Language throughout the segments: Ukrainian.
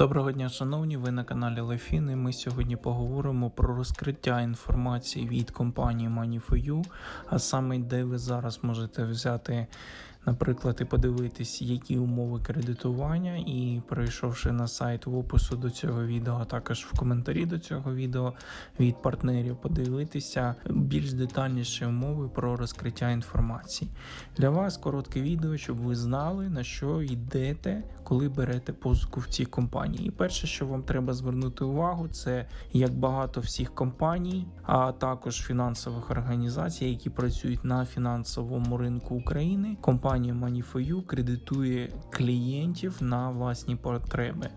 Доброго дня, шановні, ви на каналі Лефін і Ми сьогодні поговоримо про розкриття інформації від компанії Money4U, а саме де ви зараз можете взяти, наприклад, і подивитись, які умови кредитування, і перейшовши на сайт в опису до цього відео, а також в коментарі до цього відео від партнерів, подивитися більш детальніші умови про розкриття інформації. Для вас коротке відео, щоб ви знали на що йдете, коли берете позику в цій компанії. І перше, що вам треба звернути увагу, це як багато всіх компаній, а також фінансових організацій, які працюють на фінансовому ринку України. Компанія Money4U кредитує клієнтів на власні потреби.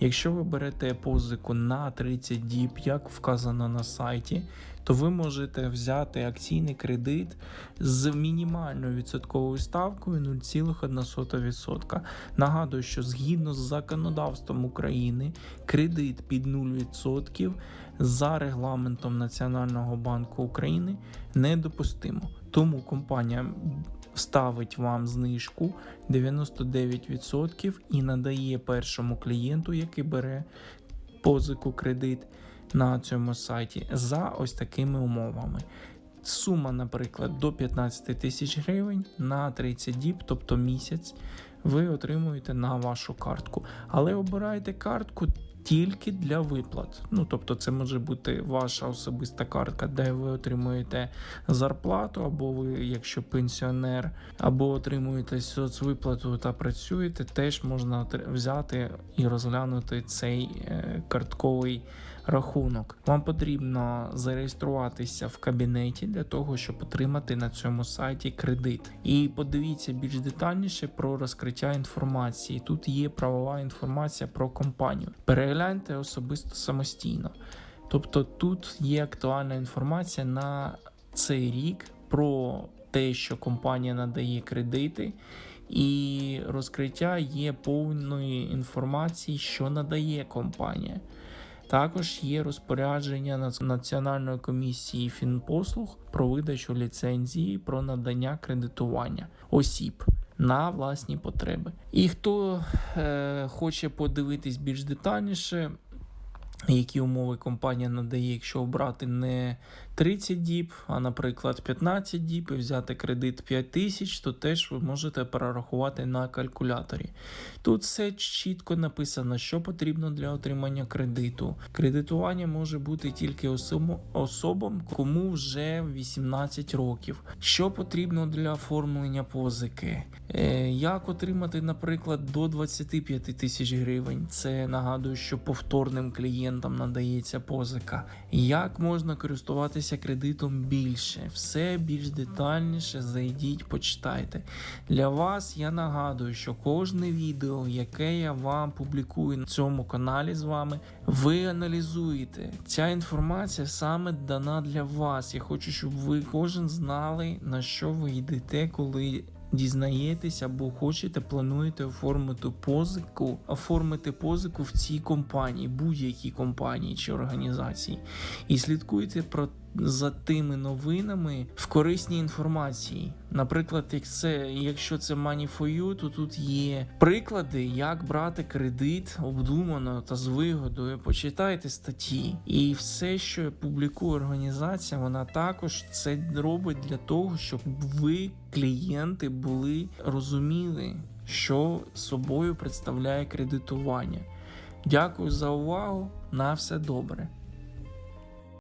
Якщо ви берете позику на 30 діб, як вказано на сайті, то ви можете взяти акційний кредит з мінімальною відсотковою ставкою 0,1%. Нагадую, що згідно з законодавством України кредит під 0% за регламентом Національного банку України недопустимо. Тому компанія ставить вам знижку 99% і надає першому клієнту, який бере позику кредит на цьому сайті за ось такими умовами. Сума, наприклад, до 15 тисяч гривень на 30 діб, тобто місяць, ви отримуєте на вашу картку. Але обирайте картку тільки для виплат. Ну, тобто, це може бути ваша особиста картка, де ви отримуєте зарплату, або ви, якщо пенсіонер, або отримуєте соцвиплату та працюєте, теж можна взяти і розглянути цей е, картковий рахунок. Вам потрібно зареєструватися в кабінеті для того, щоб отримати на цьому сайті кредит. І подивіться більш детальніше про розкриття інформації. Тут є правова інформація про компанію. Перегляньте особисто самостійно. Тобто тут є актуальна інформація на цей рік про те, що компанія надає кредити. І розкриття є повної інформації, що надає компанія. Також є розпорядження Нац- Національної комісії фінпослуг про видачу ліцензії про надання кредитування осіб на власні потреби. І хто е, хоче подивитись більш детальніше, які умови компанія надає, якщо обрати не 30 діб, а, наприклад, 15 діб і взяти кредит 5 тисяч, то теж ви можете перерахувати на калькуляторі. Тут все чітко написано, що потрібно для отримання кредиту. Кредитування може бути тільки особ- особам, кому вже 18 років. Що потрібно для оформлення позики? Е, як отримати, наприклад, до 25 тисяч гривень? Це нагадую, що повторним клієнтам надається позика. Як можна користуватися кредитом більше? Все більш детальніше зайдіть, почитайте. Для вас я нагадую, що кожне відео, яке я вам публікую на цьому каналі з вами, ви аналізуєте. Ця інформація саме дана для вас. Я хочу, щоб ви кожен знали, на що ви йдете, коли. Дізнаєтесь або хочете, плануєте оформити позику, оформити позику в цій компанії, будь-якій компанії чи організації, і слідкуйте про за тими новинами в корисній інформації. Наприклад, як це, якщо це Money4U, то тут є приклади, як брати кредит обдумано та з вигодою. Почитайте статті. І все, що публікує організація, вона також це робить для того, щоб ви, клієнти, були розуміли, що собою представляє кредитування. Дякую за увагу. На все добре.